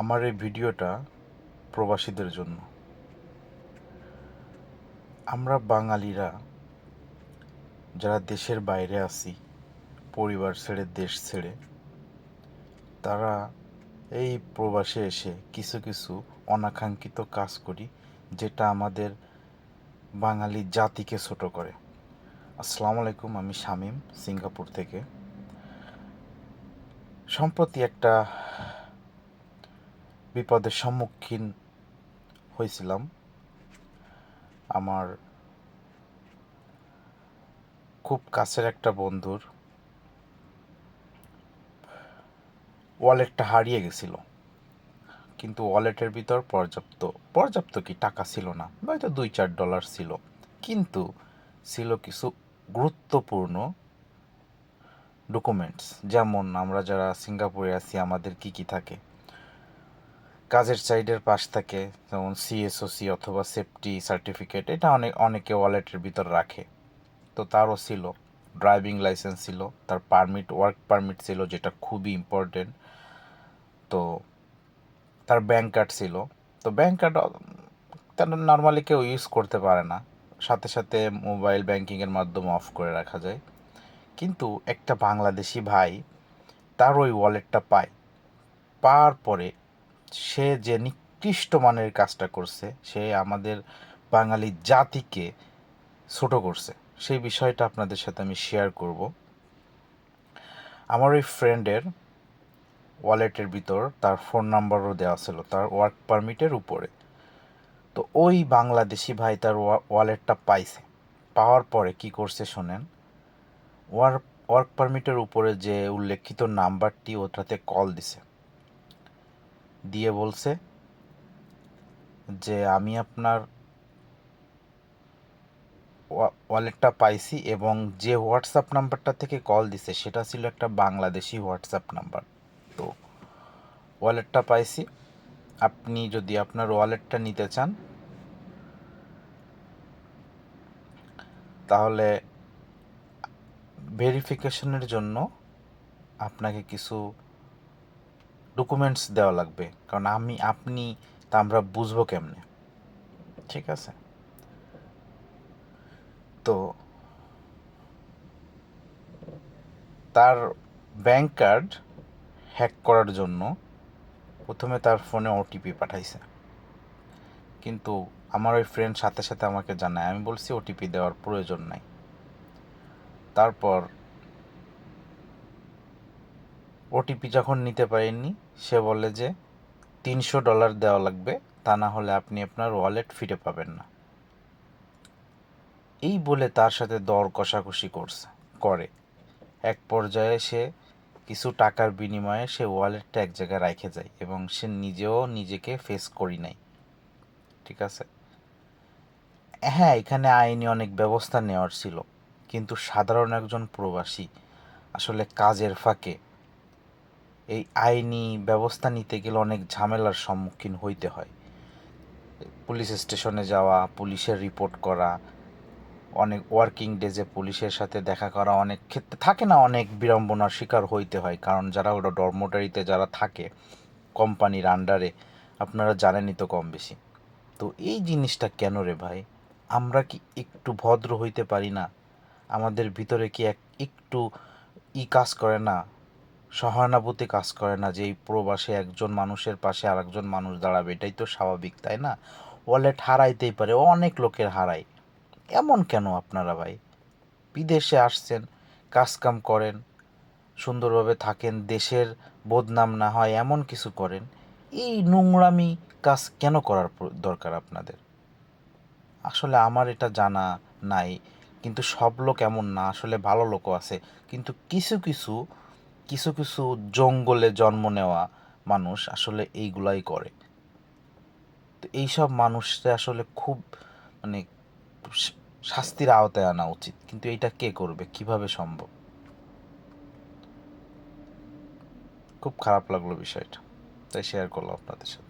আমার এই ভিডিওটা প্রবাসীদের জন্য। আমরা বাঙালিরা যারা দেশের বাইরে আছি, পরিবার ছেড়ে, দেশ ছেড়ে, তারা এই প্রবাসে এসে কিছু কিছু অনাকাঙ্ক্ষিত কাজ করি, যেটা আমাদের বাঙালি জাতিকে ছোট করে। আসসালামু আলাইকুম, আমি শামীম, সিঙ্গাপুর থেকে। সম্প্রতি একটা বিপদের সম্মুখীন হয়েছিলাম। আমার খুব কাছের একটা বন্ধুর ওয়ালেটটা হারিয়ে গেছিল। কিন্তু ওয়ালেটের ভিতর পর্যাপ্ত পর্যাপ্ত কি টাকা ছিল না, হয়তো দুই চার ডলার ছিল। কিন্তু ছিল কিছু গুরুত্বপূর্ণ ডকুমেন্টস, যেমন আমরা যারা সিঙ্গাপুরে আছি, আমাদের কি কি থাকে। কাজের সাইডের পাশ থাকে, যেমন সিএসওসি অথবা সেফটি সার্টিফিকেট এটা অনেক অনেকে ওয়ালেটের ভিতর রাখে। তো তারও ছিল ড্রাইভিং লাইসেন্স ছিল, তার পারমিট ওয়ার্ক পারমিট ছিল, যেটা খুবই ইম্পর্টেন্ট তো তার ব্যাংক কার্ড ছিল, তো ব্যাংক কার্ড তার নর্মালি কেউ ইউজ করতে পারে না। সাথে সাথে মোবাইল ব্যাংকিংয়ের মাধ্যমে অফ করে রাখা যায়। কিন্তু একটা বাংলাদেশি ভাই, তার ওই ওয়ালেটটা পায়। পাওয়ার পরে সে যে নিকৃষ্ট মানের কাজটা করছে, সে আমাদের বাঙালি জাতিকে ছোট করছে। সেই বিষয়টা আপনাদের সাথে আমি শেয়ার করব। আমার ওই ফ্রেন্ডের ওয়ালেটের ভিতর তার ফোন নাম্বারও দেওয়া ছিল, তার ওয়ার্ক পারমিটের উপরে। তো ওই বাংলাদেশি ভাই তার ওয়ালেটটা পাইছে। পাওয়ার পরে কি করছে শোনেন ওয়ার্ক ওয়ার্ক পারমিটের উপরে যে উল্লেখিত নাম্বারটি ওটাতে কল দিছে। দিয়ে বলছে যে আমি আপনার ওয়ালেটটা পাইছি এবং যে হোয়াটসঅ্যাপ নাম্বারটা থেকে কল দিছে সেটা ছিল একটা বাংলাদেশি হোয়াটসঅ্যাপ নাম্বার। তো ওয়ালেটটা পাইছি। আপনি যদি আপনার ওয়ালেটটা নিতে চান, তাহলে ভেরিফিকেশনের জন্য আপনাকে কিছু ডকুমেন্টস দেওয়া লাগবে। কারণ আমি, আপনি, তা আমরা বুঝব কেমনে? ঠিক আছে? তো, তার ব্যাংক কার্ড হ্যাক করার জন্য প্রথমে তার ফোনে ওটিপি পাঠাইছে। কিন্তু আমার ওই ফ্রেন্ড সাথে সাথে আমাকে জানায়, আমি বলছি ওটিপি দেওয়ার প্রয়োজন নাই। তারপর ওটিপি যখন নিতে পারেননি সে বলে যে, তিনশো ডলার দেওয়া লাগবে, তা না হলে আপনি আপনার ওয়ালেট ফিরে পাবেন না। এই বলে তার সাথে দর কষাকষি করছে, করে। এক পর্যায়ে সে কিছু টাকার বিনিময়ে সে ওয়ালেটটা এক জায়গায় রেখে যায় এবং সে নিজেও নিজেকে ফেস করি নাই। ঠিক আছে? হ্যাঁ এখানে আইনি অনেক ব্যবস্থা নেওয়ার ছিল, কিন্তু সাধারণ একজন প্রবাসী আসলে কাজের ফাঁকে এই আইনি ব্যবস্থা নিতে গেলে অনেক ঝামেলার সম্মুখীন হইতে হয়। পুলিশ স্টেশনে যাওয়া, পুলিশের রিপোর্ট করা, অনেক ওয়ার্কিং ডেজে পুলিশের সাথে দেখা করা অনেক ক্ষেত্রে থাকে না, অনেক বিড়ম্বনার শিকার হইতে হয়। কারণ যারা ওটা ডরমোটারিতে যারা থাকে, কোম্পানির আন্ডারে আপনারা জানেনই তো কম বেশি। তো এই জিনিসটা কেন রে ভাই? আমরা কি একটু ভদ্র হইতে পারি না? আমাদের ভিতরে কি এক একটু ই কাজ করে না? সহানুভূতি কাজ করে না যে এই প্রবাসে একজন মানুষের পাশে আরেকজন মানুষ দাঁড়াবে, এটাই তো স্বাভাবিক, তাই না? ওয়ালেট হারাইতেই পারে, অনেক লোকের হারায়। এমন কেন আপনারা ভাই? বিদেশে আসছেন, কাজকাম করেন, সুন্দরভাবে থাকেন, দেশের বদনাম না হয়, এমন কিছু করেন, এই নোংরামি কাজ কেন করার দরকার আপনাদের? আসলে আমার এটা জানা নাই, কিন্তু সব লোক এমন না, আসলে ভালো লোকও আছে, কিন্তু কিছু কিছু কিছু কিছু জঙ্গলে জন্ম নেওয়া মানুষ আসলে এইগুলাই করে। তো এইসব মানুষরা আসলে খুব মানে শাস্তির আওতায় আনা উচিত। কিন্তু এটা কে করবে? কীভাবে সম্ভব? খুব খারাপ লাগল বিষয়টা। তাই শেয়ার করল আপনাদের সাথে।